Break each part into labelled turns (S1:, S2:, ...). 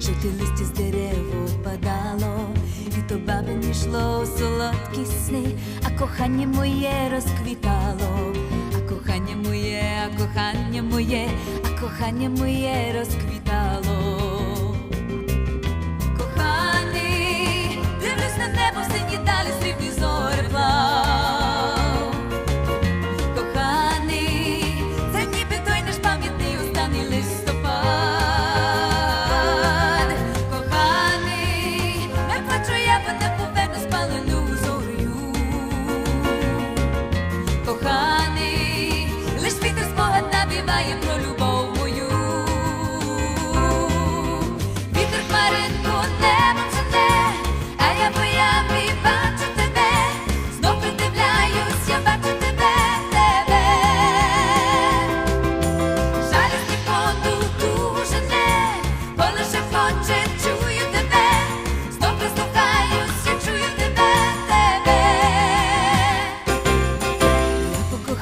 S1: жовте листі з дерев опадало, і то бабині йшло у солодкі сни, а кохання моє розквітало, а кохання моє, а кохання моє, а кохання моє розквітало. Коханий, дивлюсь на небо,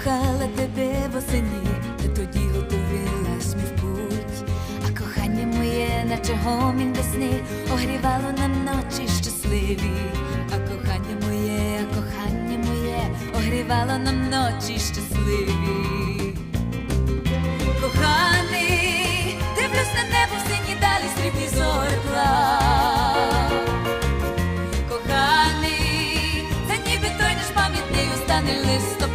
S1: Я покохала тебе восені, ти тоді готувалась мій в путь, а кохання моє, наче гомін весни, огрівало нам ночі щасливі, а кохання моє, а кохання моє, огрівало нам ночі щасливі. Коханий, дивлюсь на небо в сині далі срібні зори. Коханий, це ніби той наш пам'ятний останній листопад.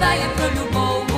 S1: daj the ljubov.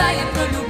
S1: vai a prolungar.